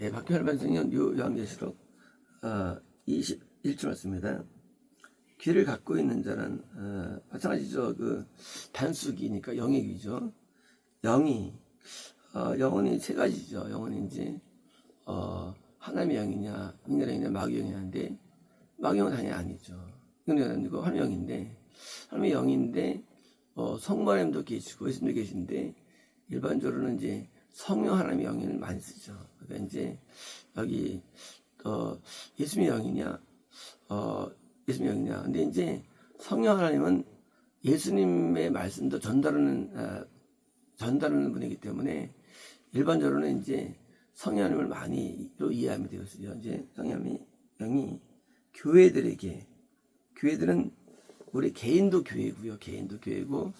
예, 박효할 반성은 요한계시록 어, 21절 맞습니다. 귀를 갖고 있는 자는 어, 마찬가지죠. 그 단수기니까 영의 귀죠. 영이 어, 영혼이 세 가지죠. 이제 어, 하나님의 영이냐, 인간의 영이냐, 마귀의 영이냐인데 마귀의 영은 당연히 아니죠. 이건 아니고 하나님의 영인데 하나님의 영인데 어, 성부 하나님도 계시고 예수님도 계신데 일반적으로는 이제 성령 하나님의 영을 많이 쓰죠. 그러니까 이제 여기 어, 예수님의 영이냐, 어, 예수님의 영이냐. 근데 이제 성령 하나님은 예수님의 말씀도 전달하는 어, 전달하는 분이기 때문에 일반적으로는 이제 성령 하나님을 많이 로 이해하면 되거든요. 이제 성령 하나님이 영이 교회들에게 교회들은 우리 개인도 교회고요. 개인도 교회고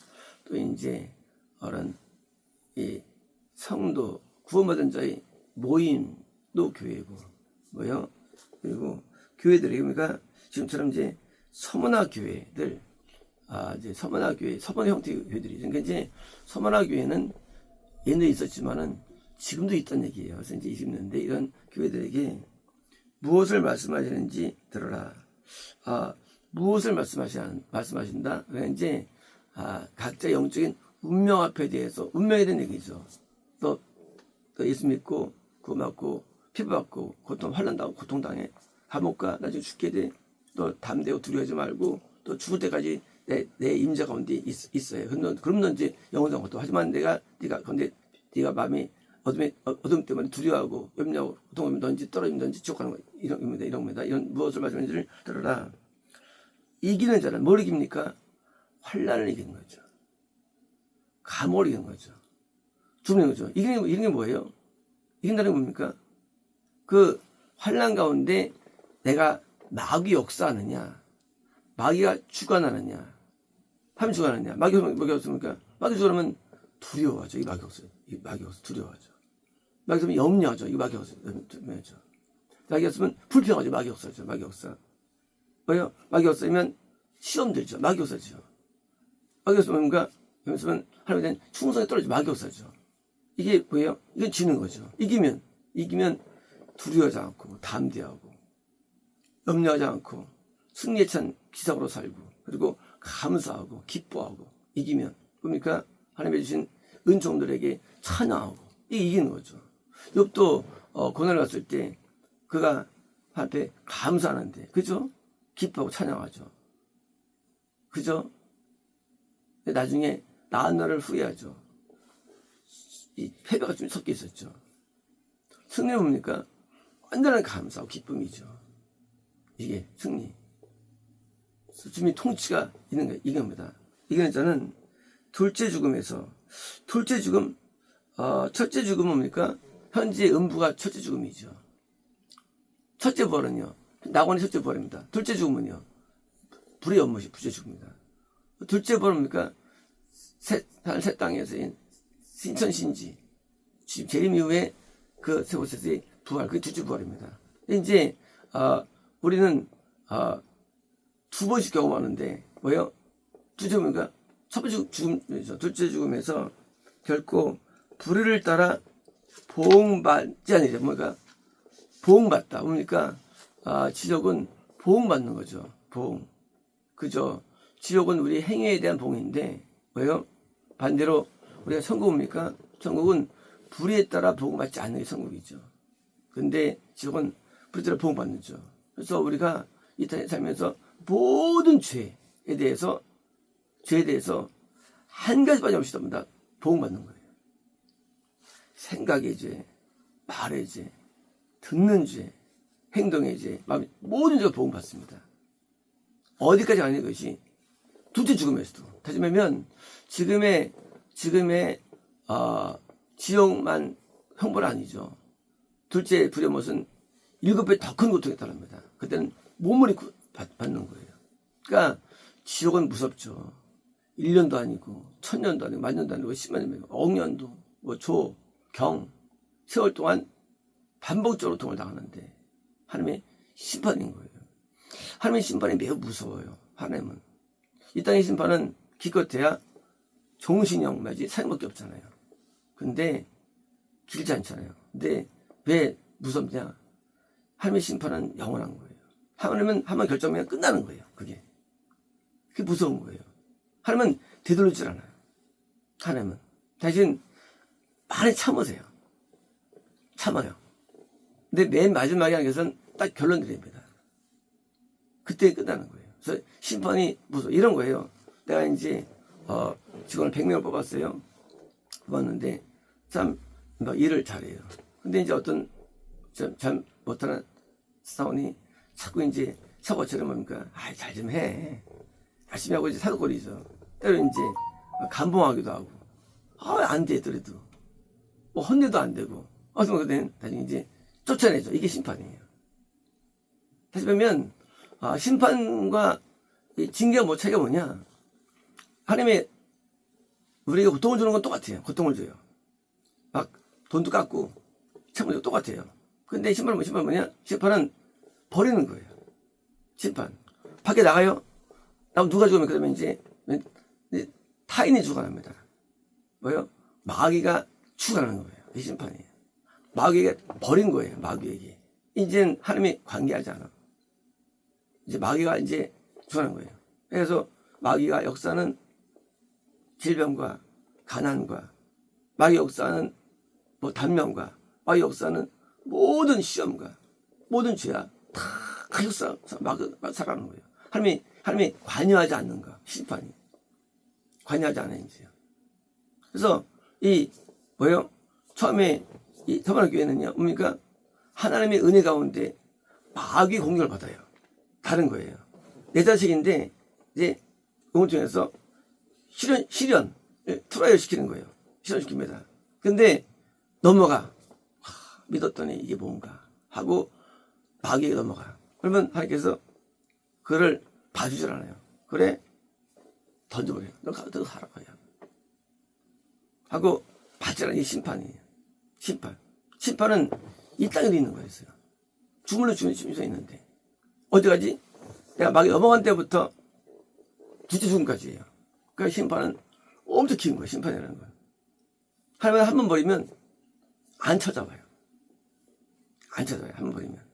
또 이제 어른 이 성도 구원받은 자의 모임도 교회고 뭐요? 그리고 교회들이 그러니까 지금처럼 이제 서문화 교회들 아 이제 서문화 교회 서문 형태의 교회들이 그러니까 이제 서문화 교회는 옛날에 있었지만은 지금도 있다는 얘기예요. 그래서 이제 20년대 이런 교회들에게 무엇을 말씀하시는지 들어라. 아 무엇을 말씀하신 말씀하신다. 그러니까 이제 아 각자 영적인 운명 앞에 대해서 운명에 대한 얘기죠. 또, 또 예수 믿고 구원받고 피부받고 고통 환난당하고 고통당해 감옥가 나중에 죽게 돼. 또 담대고 두려워하지 말고 또 죽을 때까지 내, 내 임자 가운데 있, 있어요. 그럼 그럼 넌 이제 영원한 것도 하지만 내가 네가 근데 네가 마음이 어둠에 어- 어둠 때문에 두려워하고 염려하고 고통하면 넌지 떨어지면 넌지 지옥 가는 거 이런 겁니다. 이런 겁니다. 이런 무엇을 말씀하는지를 들어라. 이기는 자는 뭘 이깁니까? 환란을 이기는 거죠. 감옥을 이기는 거죠. 죽는 거죠. 이기는, 게- 이기는 게 뭐예요? 이긴다는 게 뭡니까? 그 환란 가운데 내가 마귀 역사하느냐, 마귀가 주관하느냐, 하면 주관하느냐, 마귀, 마귀 없습니까? 마귀 주관하면 두려워하죠. 이 마귀 없어. 이 마귀 없어. 두려워하죠. 마귀 없으면 염려하죠. 이 마귀 없어. 염려하죠. 마귀 없으면 불평하죠. 마귀 없어죠. 마귀 없어. 왜요? 마귀 없으면 시험 들죠. 마귀 없어죠. 마귀 없으면 뭔가, 없으면 하나님에 대한 충성이 떨어지죠. 마귀 없어죠. 이게 뭐예요? 이건 지는 거죠. 이기면, 이기면 두려워하지 않고, 담대하고, 염려하지 않고, 승리에 찬 기사로 살고, 그리고 감사하고, 기뻐하고, 이기면, 그러니까 하나님이 주신 은총들에게 찬양하고, 이게 이기는 거죠. 욥도 어, 고난을 왔을 때, 그가 한테 감사하는데, 그죠? 기뻐하고 찬양하죠. 그죠? 나중에 나은 날을 후회하죠. 이 패배가 좀 섞여 있었죠. 승리는 뭡니까? 완전한 감사하고 기쁨이죠. 이게 승리. 주님이 통치가 있는 거예요. 이겁니다. 이거는 저는 둘째 죽음에서, 둘째 죽음, 어, 첫째 죽음은 뭡니까? 현재 음부가 첫째 죽음이죠. 첫째 부활은요, 낙원의 첫째 부활입니다. 둘째 죽음은요, 불의 연못이 둘째 죽음입니다. 둘째 뭡니까? 새, 새 땅에서인 신천신지, 재림 이후에 그 세보세스의 부활, 그게 둘째 부활입니다. 이제, 어, 우리는, 어, 두 번씩 경험하는데, 뭐요? 둘째 죽음인가? 첫 번째 죽음이죠. 둘째 죽음에서 결코 불의를 따라 보응받지 아니죠. 뭐가? 보응받다. 뭡니까? 아, 지옥은 보응받는 거죠. 보응. 그죠? 지옥은 우리 행위에 대한 보응인데, 뭐요? 반대로 우리가 천국입니까? 천국은 불의에 따라 보응받지 않는 게 천국이죠. 근데 지옥은 불의에 따라 보응받는죠. 그래서 우리가 이 땅에 살면서 모든 죄에 대해서, 죄에 대해서 한 가지 빠짐없이 다 보응받는 거예요. 생각의 죄, 말의 죄, 듣는 죄, 행동의 죄, 마음의 모든 죄가 보응받습니다. 어디까지 가는 것이 둘째 죽음에서도. 다시 말하면 지금의 지금의 어, 지옥만 형벌 아니죠. 둘째 불의못은 일곱 배 더 큰 고통에 따릅니다. 그때는 몸을 입고 받, 받는 거예요. 그러니까 지옥은 무섭죠. 1년도 아니고 천년도 아니고 만년도 아니고 10만 년도 아니고 억년도 뭐 조, 경, 세월 동안 반복적으로 고통을 당하는데 하나님의 심판인 거예요. 하나님의 심판이 매우 무서워요. 하나님은. 이 땅의 심판은 기껏해야 종신형 맞이 사형밖에 없잖아요. 근데 길지 않잖아요. 근데 왜 무섭냐? 하나님의 심판은 영원한 거예요. 하나님은 한번 결정하면 끝나는 거예요. 그게. 그게 무서운 거예요. 하나님은 되돌리질 않아요. 하나님은. 대신 많이 참으세요. 참아요. 근데 맨 마지막에 하는 것은 딱 결론 드립니다. 그때 끝나는 거예요. 그래서 심판이 무서워. 이런 거예요. 내가 이제, 어, 직원을 100명을 뽑았어요. 뽑았는데, 참, 뭐 일을 잘해요. 근데 이제 어떤, 참, 참 못하는 사원이 자꾸 이제 사고처럼 뭡니까? 아이, 잘 좀 해. 열심히 하고 이제 사도꼴이죠. 때로 이제 감봉하기도 하고. 아, 안 돼, 그래도. 뭐, 헌내도 안 되고. 어서 그땐 나중에 이제 쫓아내죠. 이게 심판이에요. 다시 보면, 아, 심판과 이 징계가 뭐 차이가 뭐냐? 하나님의 우리에게 고통을 주는 건 똑같아요. 고통을 줘요. 막 돈도 깎고 지고 똑같아요. 근데 심판은 뭐 심판 뭐냐? 심판은 버리는 거예요. 심판. 밖에 나가요? 나면 누가 죽으면 그러면 이제, 타인이 죽어납니다. 뭐요? 마귀가 죽어나는 거예요. 이 심판이에요. 마귀가 버린 거예요. 마귀에게. 이제는 하나님이 관계하지 않아. 이제 마귀가 이제 죽어난 거예요. 그래서 마귀가 역사는 질병과 가난과 마귀 역사는 뭐 단명과 마귀 역사는 모든 시험과 모든 죄악 다 역사 막, 막 살아가는 거예요. 하나님이 하나님이 관여하지 않는 가 심판이 관여하지 않는지요. 그래서 이 뭐요? 처음에 이 더마나 교회는요, 뭡니까? 하나님의 은혜 가운데 마귀 공격을 받아요. 다른 거예요. 내 자식인데 이제 응원 중에서 실현 실현 트라이얼 시키는 거예요. 실현시킵니다. 근데 넘어가 하, 믿었더니 이게 뭔가 하고 마귀에게 넘어가. 그러면 하나님께서 그를 봐주질 않아요. 그래 던져버려요. 너 가서 살아 그냥. 하고 받지 않은 이 심판이에요. 심판. 심판은 이 땅에도 있는 거였어요. 주물러 주는 심서 있는데 어디까지? 내가 막 넘어간 때부터 두째 죽음까지예요. 그러니까 심판은 엄청 긴 거예요. 심판이라는 건. 하나님 한번 버리면 안 찾아와요. 안 찾아와요. 한 번 버리면.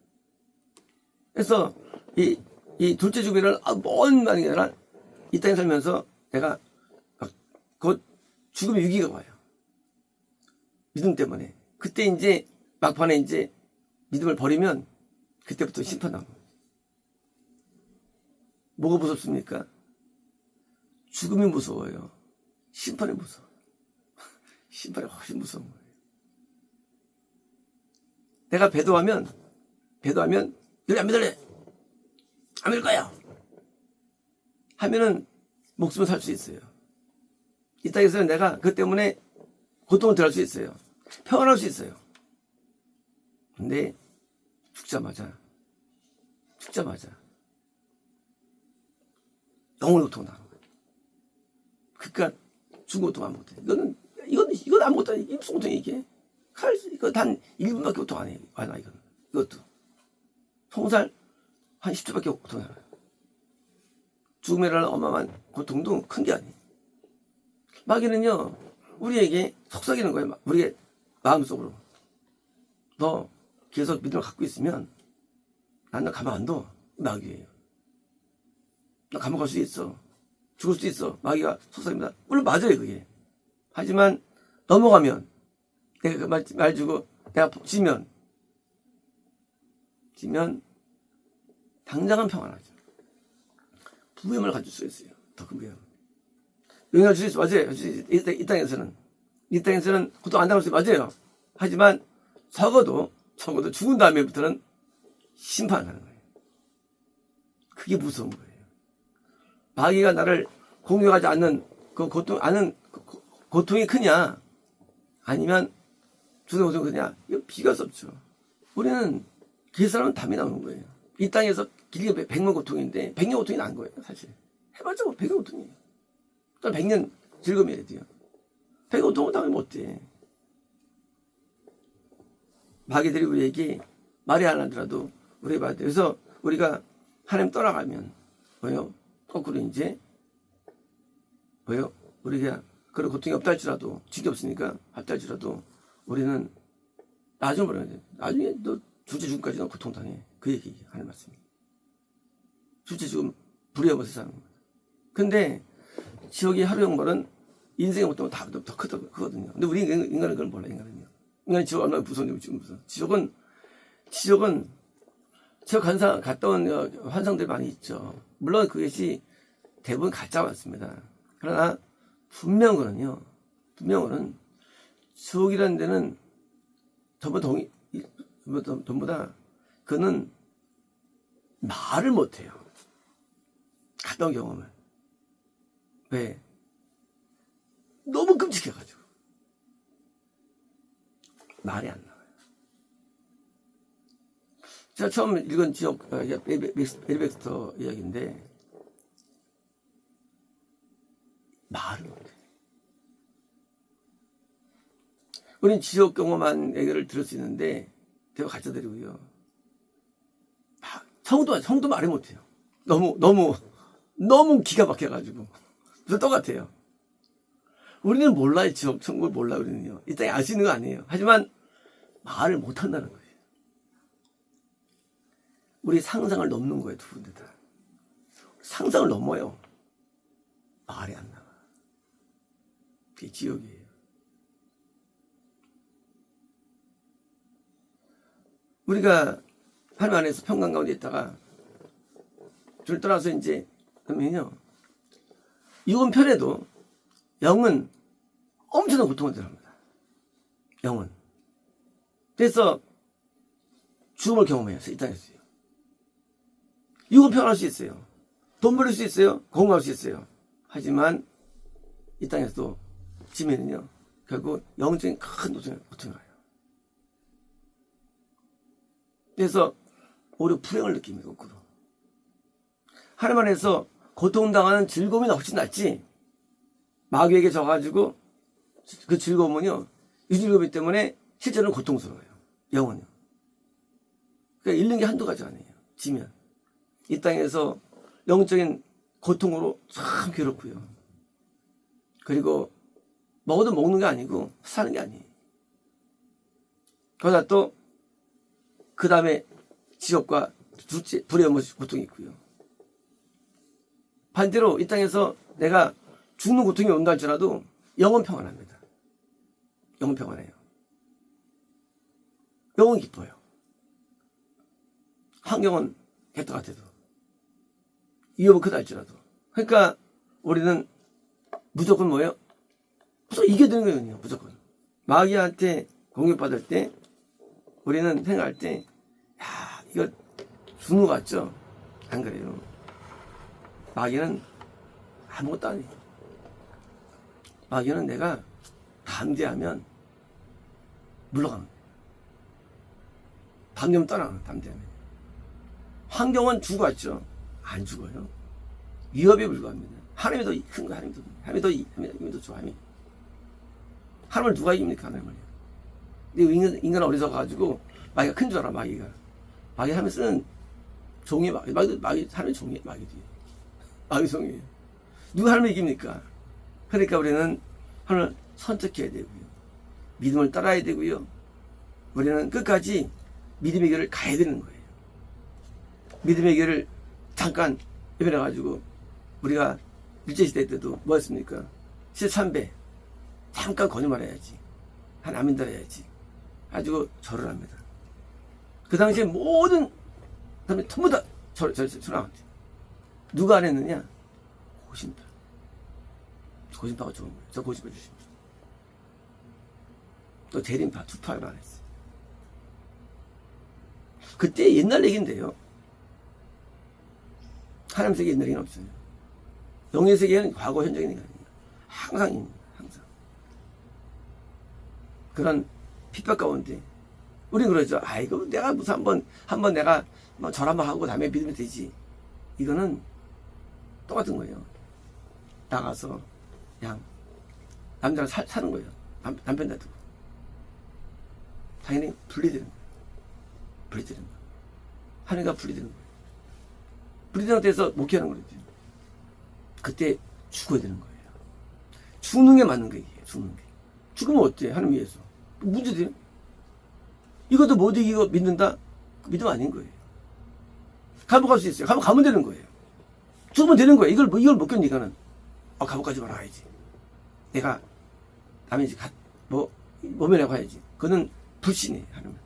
그래서 이, 이 둘째 죽음이라는 아, 먼 말이 아니라 이 땅에 살면서 내가 곧 죽음의 위기가 와요. 믿음 때문에. 그때 이제 막판에 이제 믿음을 버리면 그때부터 심판하고. 뭐가 무섭습니까? 죽음이 무서워요. 심판이 무서워. 심판이 훨씬 무서운 거예요. 내가 배도하면, 배도하면, 너희 안 믿을래? 안 믿을 거야! 하면은, 목숨을 살 수 있어요. 이 땅에서는 내가 그 때문에 고통을 덜 할 수 있어요. 평안할 수 있어요. 근데, 죽자마자, 죽자마자, 영원히 고통 당하는 거예요. 그니까, 죽은 고통 아무것도. 이거는, 이건, 이건 아무것도 무슨 고통이 이게? 칼, 이거 단 1분밖에 고통 안. 안 와, 이거는. 이것도. 송살 한 10초밖에 고통 안 해요. 죽음이라는 어마어마한 고통도 큰 게 아니에요. 마귀는요, 우리에게 속삭이는 거예요. 우리의 마음속으로. 너 계속 믿음을 갖고 있으면 나는 가만 안 둬. 마귀예요. 나 감옥 갈 수 있어. 죽을 수도 있어. 마귀가 속삭입니다. 물론 맞아요, 그게. 하지만 넘어가면 내가 그 말, 말 주고 내가 지면 지면 당장은 평안하죠. 부유함을 가질 수 있어요. 더 큰 부유함. 영향을 줄수 있어. 맞아요. 이, 이 땅에서는. 이 땅에서는 고통 안 당할 수. 맞아요. 하지만 적어도 적어도 죽은 다음에부터는 심판하는 거예요. 그게 무서운 거예요. 마귀가 나를 공격하지 않는 그 고통, 아는 그 고통이 크냐? 아니면 주는 고통이 크냐? 이거 비교할 수 없죠. 우리는 그 사람은 답이 나오는 거예요. 이 땅에서 길게 백년 고통인데, 백년 고통이 난 거예요, 사실. 해봤자 뭐 백년 고통이에요. 또 백년 즐거움이야 돼요. 백년 고통은 당연히 못 돼. 마귀들이 우리에게 말이 안 하더라도 우리 봐야 돼. 그래서 우리가 하나님 떠나가면, 뭐요? 거꾸로 이제 뭐요? 우리가 그런 고통이 없다 할지라도 지게 없으니까 없다 할지라도 우리는 나중에 뭐라 돼? 나중에 너 둘째 죽음까지 너 고통당해. 그 얘기 하는 말씀이에요. 둘째 죽음 불의하면서 사는 거예요. 근데 지옥의 하루 영벌은 인생의 어떤 다더 크거든요. 근데 우리 인간- 인간은 그걸 몰라 인간은요. 인간이 지옥 얼마나 무서운지 지금 무서워. 지옥은 지옥은 제가 간상 갔다 온 어, 환상들이 많이 있죠. 물론 그것이 대부분 가짜 맞습니다. 그러나 분명은요. 분명은 지옥이라는 데는 전부 동이 뭐, 전부 다 그는 말을 못해요. 온 경험을 왜 너무 끔찍해가지고 말이 안 나와요. 제가 처음 읽은 지역 어, 이게 에리백스터 이야기인데 말을 못해. 우린 지역 경험한 얘기를 들을 수 있는데 대화 가르쳐 드리고요. 성도 성도 말을 못해요. 너무 너무 너무 기가 막혀가지고 저 똑같아요. 우리는 몰라요 지역 천국을 몰라 우리는요. 이 땅에 있는 거 아니에요. 하지만 말을 못한다는 거예요. 우리 상상을 넘는 거예요 두 군데 다. 상상을 넘어요. 말이 안 나와. 그게 지옥이에요. 우리가 하늘 안에서 평강 가운데 있다가 줄 떠나서 이제 그러면요 이건 편에도 영은 엄청난 고통을 들합니다. 영은 그래서 죽음을 경험해요. 이 땅에서요. 이건 편할 수 있어요. 돈 벌릴 수 있어요. 건강할 수 있어요. 하지만 이 땅에서 도 지면은요 결국 영적인 큰 고통을 고통을 가요. 그래서 오히려 불행을 느낍니다. 거꾸로. 하나님 안에서 고통당하는 즐거움이 훨씬 낫지. 마귀에게 져가지고 그 즐거움은요. 이 즐거움 때문에 실제로는 고통스러워요. 영원요. 그러니까 잃는 게 한두 가지 아니에요. 지면. 이 땅에서 영적인 고통으로 참 괴롭고요. 그리고 먹어도 먹는 게 아니고 사는 게 아니에요. 거기다 또그 다음에 지옥과 둘째 불의 고통이 있고요. 반대로 이 땅에서 내가 죽는 고통이 온다 할지라도 영은 평안합니다. 영은 평안해요. 영은 기뻐요. 환경은 개떡 같아도 위협은 크다 할지라도 그러니까 우리는 무조건 뭐예요? 무조건 이겨야 되는 거예요. 무조건. 마귀한테 공격받을 때 우리는 생각할 때, 야, 이거 죽는 것 같죠? 안 그래요. 마귀는 아무것도 아니에요. 마귀는 내가 담대하면. 담대하면 떠나는 거예요, 담대하면. 환경은 죽어왔죠? 안 죽어요. 위협에 불과합니다. 하나님이 더 큰 거, 하나님이 더, 하나님이 더, 하나님이 더 좋아, 하나님이. 하나님을 누가 이깁니까, 하나님을요? 근데 인간, 인간 어리석어가지고 마귀가 큰 줄 알아 마귀가 마귀 하면 쓰는 종이 마귀 마귀 마귀 하는 종이 마귀 뒤에 마귀 종이에요 누가 하나님 이깁니까 그러니까 우리는 하나님을 선택해야 되고요 믿음을 따라야 되고요 우리는 끝까지 믿음의 길을 가야 되는 거예요 믿음의 길을 잠깐 예배해 가지고 우리가 일제시대 때도 뭐였습니까 13배 잠깐 거짓말 해야지 한 아멘들 해야지 가지고 절을 합니다. 그 당시에 모든 사람이 전부 다 절, 절, 절, 절하한테 누가 안 했느냐? 고심파. 고심파가 좋은 거예요. 저 고심해 주십니다. 또 대림파, 두파를 안 했어요. 그때 옛날 얘기인데요. 하나님 세계 옛날 얘기는 없어요. 영의 세계는 과거, 현적인 얘기가 아니에요. 항상 있습니다. 항상. 그런 핍박 가운데 우리 그러죠. 아이고 내가 무슨 한번 한번 내가 뭐절 한번 하고 다음에 믿으면 되지. 이거는 똑같은 거예요. 나가서 그냥 남자랑 사, 사는 거예요. 남, 남편 놔두고 당연히 분리되는 거예요. 분리되는 거예요. 하늘과 분리되는 거예요. 상태에서 목회하는 거죠. 그때 죽어야 되는 거예요. 죽는 게 맞는 거예요. 죽는 게. 죽으면 어때? 하나님 위해서. 문제 돼요. 이것도 못 이기고 믿는다? 그 믿음 아닌 거예요. 감옥 갈 수 있어요. 감옥 가면 되는 거예요. 죽으면 되는 거예요. 이걸, 뭐- 이걸 못 견디, 이거는. 아, 감옥 가지 말아야지. 내가, 남의 집, 가, 뭐, 모면에 가야지. 그거는 불신이에요, 하나님.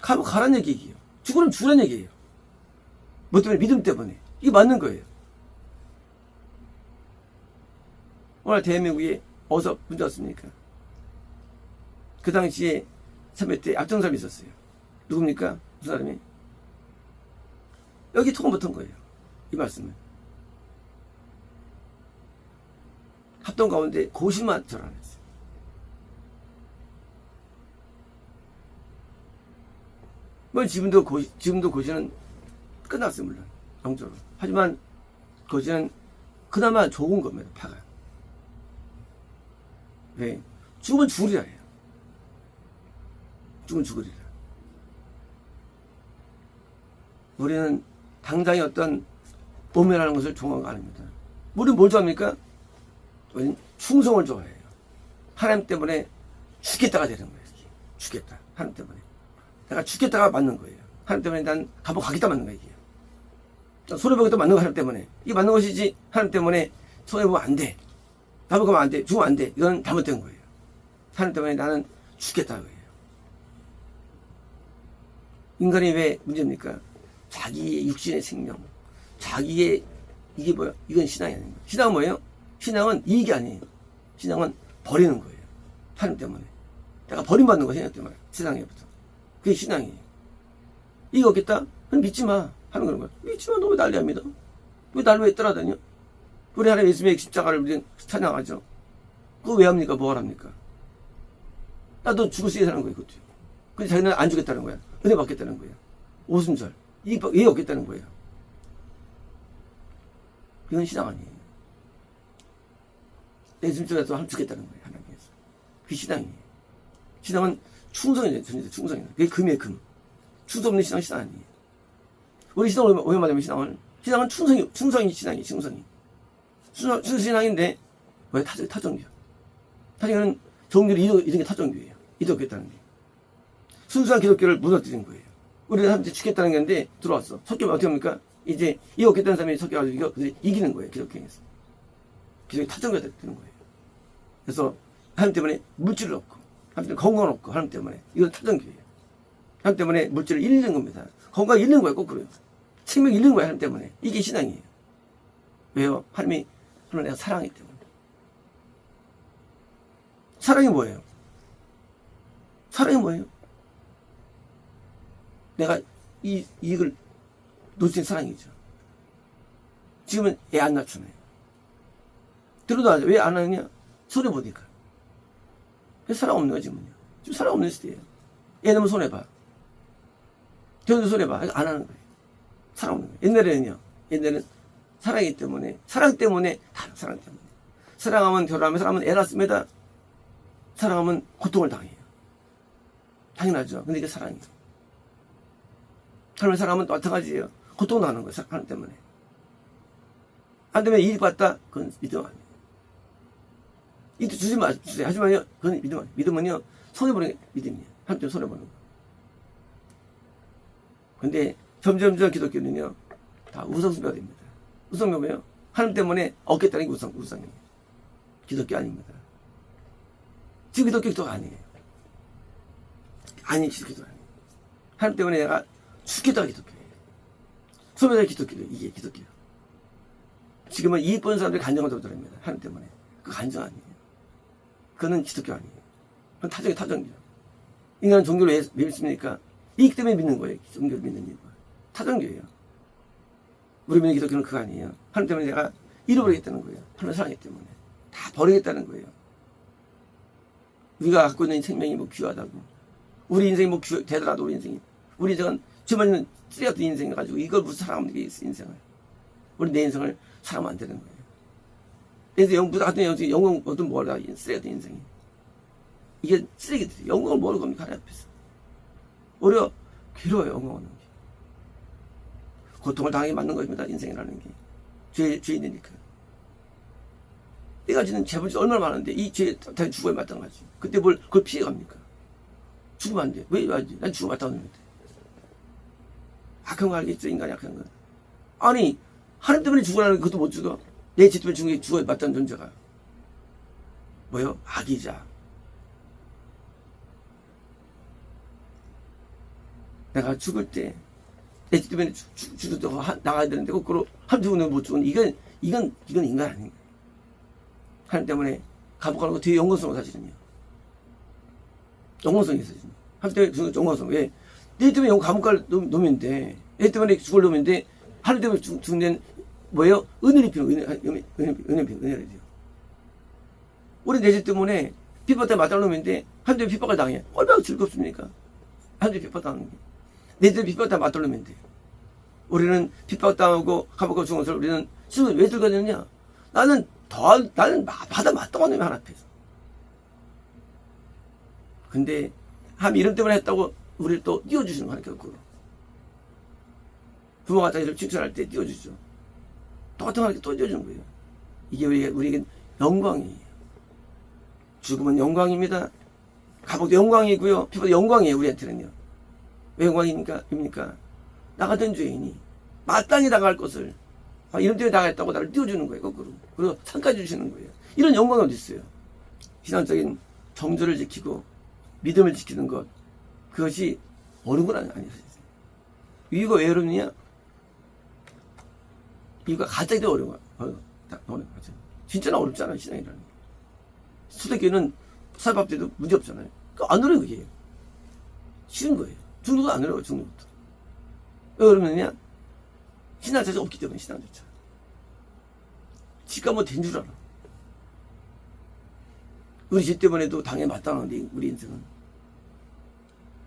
감옥 가란 얘기예요. 죽으면 죽으란 얘기예요. 뭐 때문에? 믿음 때문에. 이게 맞는 거예요. 오늘 대한민국에 어디서 문제 왔습니까? 그 당시에 참여 때 앞장 사람이 있었어요. 누굽니까? 무슨 사람이? 여기 통화 못한 거예요. 이 말씀은. 합동 가운데 고시만 절안 했어요. 뭐 지금도 고시, 지금도 고시는 끝났어요, 물론. 영적으로. 하지만 고시는 그나마 좋은 겁니다, 파가. 왜? 죽으면 죽으리라 해요. 죽으면 죽으리라. 우리는 당장의 어떤 오면하는 것을 좋아하는 거 아닙니다. 우리는 뭘 좋아합니까? 우리는 충성을 좋아해요. 하나님 때문에 죽겠다가 되는 거예요. 죽겠다. 하나님 때문에. 내가 죽겠다가 맞는 거예요. 하나님 때문에 난 감옥 가겠다 맞는 거예요. 이게. 손해보겠다 맞는 거 하나님 때문에. 이게 맞는 것이지 하나님 때문에 손해보면 안 돼. 가면 안 돼. 죽으면 안 돼. 이건 잘못된 거예요. 하나님 때문에 나는 죽겠다 거예요. 인간이 왜 문제입니까? 자기의 육신의 생명, 자기의 이게 뭐야? 이건 신앙이 아닌 거예요. 신앙은 뭐예요? 신앙은 이익이 아니에요. 신앙은 버리는 거예요. 하나님 때문에. 내가 버림받는 거예요. 신앙 때문에. 세상에부터. 그게 신앙이에요. 이거 없겠다? 그럼 믿지 마. 하는 그런 거야. 믿지 마. 너왜 믿어? 왜 따라다녀? 우리 하나님 예수님의 십자가를 우리는 찬양하죠. 그거 왜 합니까? 뭐 하랍니까? 나도 죽을 수 있게 사는 거예요. 그것도요. 근데 자기는 안 주겠다는 거야. 은혜 받겠다는 거야. 오순절. 이게 왜 없겠다는 거예요. 이건 신앙 아니에요. 내 심적에서 한 주겠다는 거예요. 하나님께서. 그게 신앙이에요. 신앙은 충성이에요. 충성이에요. 그게 금이에요. 금. 충성 없는 신앙 신앙 아니에요. 우리 신앙을 오해 말하면 신앙을 신앙은 충성이 충성이 신앙이 충성이. 순, 순 신앙인데 왜 타정 타정교? 타정교는 종교를 이동 이런 게 타정교예요. 이동했다는 게. 순수한 기독교를 무너뜨린 거예요. 우리가 사람들이 죽겠다는 건데 들어왔어. 석교면 어떻게 합니까? 이제 이 없겠다는 사람이 그래서 이기는 거예요. 기독교에서. 기독교 타정교가 되는 거예요. 그래서 하나님 때문에 물질을 얻고 하나님 때문에 건강을 얻고 하나님 때문에 이건 타정교예요. 하나님 때문에 물질을 잃는 겁니다. 건강 잃는 거예요. 거꾸로요. 생명 잃는 거예요. 하나님 때문에. 이게 신앙이에요. 왜요? 하나님이 하나님 내가 사랑하기 때문에. 사랑이 뭐예요? 사랑이 뭐예요? 내가 이 이익을 놓친 사랑이죠. 지금은 애 안 낳잖아요. 들어도 하죠. 왜 안 하느냐? 손해 보니까. 왜 사랑 없는 거야, 지금은요? 지금 사랑 없는 시대예요. 애 넣으면 손해봐. 대원도 손해봐. 안 하는 거예요. 사랑 거예요. 옛날에는요. 옛날에는 사랑이기 때문에, 사랑 때문에, 다 사랑 때문에. 사랑하면 결혼하면 사랑하면 애 낳습니다. 사랑하면 고통을 당해요. 당연하죠. 근데 이게 사랑이에요. 하나님 사랑하면 마찬가지예요. 고통 나는 거예요. 하나님 때문에. 안 되면 이익 받다? 그건 믿음 아니에요. 이익 주지 마세요. 하지만요, 그건 믿음 아니에요. 믿음은요, 손해보는 게 믿음이에요. 때문에 손해보는 거. 근데 점점점 기독교는요, 다 우상숭배가 됩니다. 우상숭배 뭐예요? 하나님 때문에 얻겠다는 게 우상, 우상이에요. 기독교 아닙니다. 지금 기독교도 아니에요. 아니, 기독교도 아니에요. 하나님 때문에 내가 죽겠다가 기독교예요. 소매자 기독교예요. 이게 기독교예요. 지금은 이익 보는 사람들이 간증을 들어갑니다. 하나님 때문에. 그 간증 아니에요. 그거는 기독교 아니에요. 그건 타정이 타정이요. 인간은 종교를 왜, 왜 믿습니까? 이익 때문에 믿는 거예요. 종교를 믿는 이유가. 타정교예요. 우리 믿는 기독교는 그거 아니에요. 하나님 때문에 내가 잃어버리겠다는 거예요. 하나님 사랑하기 때문에. 다 버리겠다는 거예요. 우리가 갖고 있는 생명이 뭐 귀하다고. 우리 인생이 뭐 귀, 되더라도 우리 인생이. 우리 인생은 주변에는 쓰레기 같은 인생을 가지고 이걸 무슨 사랑하면 되겠어, 인생을. 우리 내 인생을 사랑하면 안 되는 거예요. 그래서 영, 무슨 같은 영생, 영광 얻은 뭐라, 쓰레기 인생이. 이게 쓰레기들이. 영광을 모르고 겁니까, 하나님 앞에서. 오히려 괴로워요, 게. 고통을 당하게 맞는 것입니다, 인생이라는 게. 죄, 죄인이니까. 내가 지는 재벌이 얼마나 많은데 이 죄에 다 죽어야 마땅하지. 그때 뭘 그걸 피해갑니까? 죽으면 안 돼. 왜 와야지? 난 죽으면 맞다 오는 데 악한 거 알겠죠? 인간이 악한 거. 아니, 하나님 때문에 죽으라는 것도 못 죽어. 내집 때문에 죽은 게 죽어야 맞다는 존재가. 뭐요? 악이자. 내가 죽을 때, 내집 죽, 죽어도 하- 나가야 되는데, 거꾸로 한 죽으면 못 죽은, 이건, 이건, 이건 인간 아닌가. 하나님 때문에 감옥 가는 거 되게 영광스러운 사실은요. 영광성이 있어요. 하나님 때문에 죽은 영광성. 왜? 내 때문에 영- 감옥 갈 놈- 놈인데, 내 때문에 죽을 놈인데, 하나님 때문에 죽, 죽는 데는 뭐예요? 은혜를 피는 은혜, 은혜, 은혜, 은혜, 은혜를 돼요. 우리 내 집 때문에 핍박에 맞다는 놈인데, 하나님 때문에 핍박을 당해. 얼마나 즐겁습니까? 하나님 때문에 핍박 당하는 게. 내 때문에 핍박에 맞다는 놈인데. 우리는 핍박당하고 감옥 가고 죽은 것을 우리는 지금 왜 들거든요? 나는 더, 나는 마- 받아 맞다고 놈이 하나 앞에서. 근데 함 이름 때문에 했다고 우리를 또 띄워주시는 거야 거꾸로 부모가 자기를 칭찬할 때 띄워주죠. 똑같은 거 이렇게 또 띄워주는 거예요. 이게 우리에게, 우리에게 영광이에요. 죽음은 영광입니다. 감옥도 영광이고요. 피부도 영광이에요 우리한테는요 왜 영광입니까? 입니까? 나 같은 죄인이 마땅히 당할 것을 아, 이름 때문에 당했다고 나를 띄워주는 거예요 거꾸로 그리고 상까지 주시는 거예요 이런 영광이 어디 있어요 신앙적인 정조를 지키고 믿음을 지키는 것 그것이 어려운 건 아니- 아니에요. 이유가 왜더 어려운 거야. 어려워. 다 어려운 거죠. 진짜는 어렵잖아요. 신앙이라는 게. 수도교는 살밥 때도 문제 없잖아요. 그안 어려워 그게. 쉬운 거예요. 중도도 안 어려워요. 중도부터. 왜 어렵느냐? 신앙 자체가 없기 때문에 신앙 자체가. 지가 뭐 된 줄 알아. 우리 집 때문에도 당해 마땅한데 우리 인생은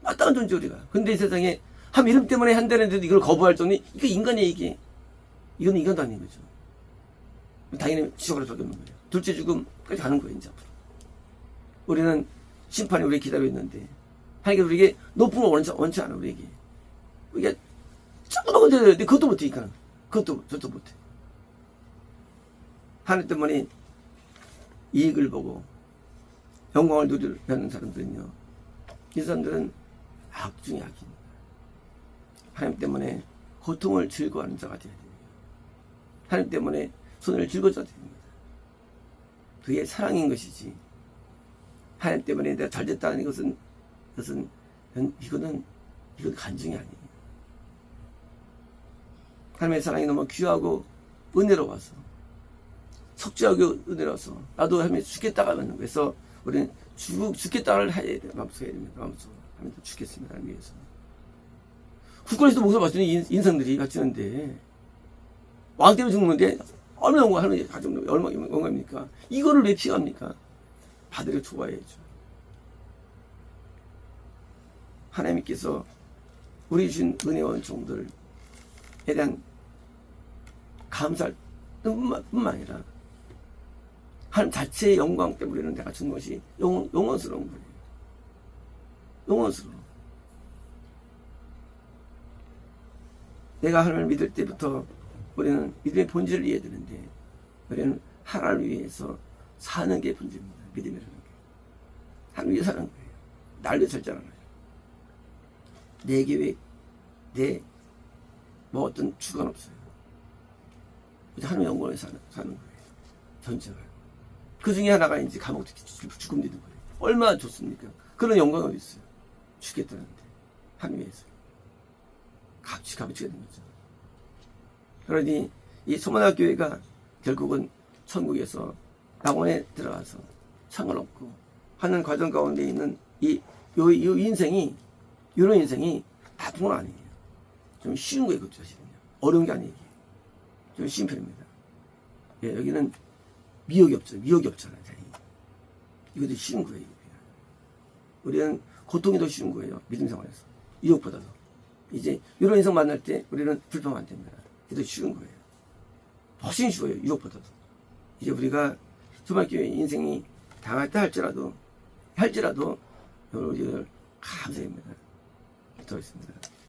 마땅한 존재 우리가 근데 이 세상에 한 이름 때문에 한다는데도 이걸 거부할 정도니 이게 인간이야 이게 이건 인간도 아닌 거죠 당연히 지옥으로 갈 없는 거예요 둘째 죽음까지 가는 거예요 이제 앞으로 우리는 심판이 우리 기다리고 있는데 하나님께서 우리에게 높은 걸 원치, 원치 않아 우리에게 우리가 자꾸 넘어져야 되는데 그것도 못하니까 그것도 저도 못해 하나님 때문에 이익을 보고 영광을 누리려는 사람들은요. 이 사람들은 악 중의 악입니다. 하나님 때문에 고통을 즐거워하는 자가 되어야 됩니다. 하나님 때문에 손을 짊어져야 됩니다. 그게 사랑인 것이지. 하나님 때문에 내가 잘 됐다는 것은, 것은, 이거는, 이건 간증이 아니에요. 하나님의 사랑이 너무 귀하고 은혜로워서, 석주하고 은혜로워서, 나도 하나님 죽겠다가 하는 그래서 우리는 죽, 죽겠다를 해야 돼요. 마음속에 해야 됩니다. 마음속으로. 하나님 죽겠습니다. 하나님 위해서. 국권에서도 목소리 바치는 인- 인성들이 바치는데, 왕 때문에 죽는데, 얼마나 영광, 하나님 가정, 얼마나 영광입니까? 이거를 왜 피합니까? 받으려 좋아해야죠. 하나님께서 우리 주신 은혜와 은총들에 대한 감사할 뿐만, 뿐만 아니라 하나님 자체의 영광 때문에 우리는 내가 준 것이 영, 영원스러운 거예요. 영원스러워. 내가 하나님을 믿을 때부터 우리는 믿음의 본질을 이해해야 되는데 우리는 하나님을 위해서 사는 게 본질입니다. 믿음이라는 게. 하나님 위해 사는 거예요. 날 위해 살지 않아요. 내 계획, 내 뭐 어떤 주관 없어요. 하나님의 영광을 사는, 사는 거예요. 전체가. 그 중에 하나가 이제 감옥 죽음 되는 거예요. 얼마나 좋습니까? 그런 영광이 어디 있어요? 죽겠다는데. 하나님 위해서. 값이 값이가 되는 거죠. 그러니 이 소만학 교회가 결국은 천국에서 낙원에 들어가서 상을 얻고 하는 과정 가운데 있는 이, 요, 요 인생이, 이런 인생이 나쁜 건 아니에요. 좀 쉬운 거예요, 그것도 사실은요. 어려운 게 아니에요. 좀 쉬운 편입니다. 예, 여기는 미역이 없죠. 미역이 없잖아요. 다행히. 이것도 쉬운 거예요. 우리는 고통이 더 쉬운 거예요. 믿음 생활에서. 유혹보다도. 이제 이런 인생 만날 때 우리는 불평 안 됩니다. 이게 더 쉬운 거예요. 훨씬 쉬워요. 유혹보다도. 이제 우리가 소말교회 인생이 당했다 할지라도 할지라도 여러분들 감사합니다. 더 있습니다.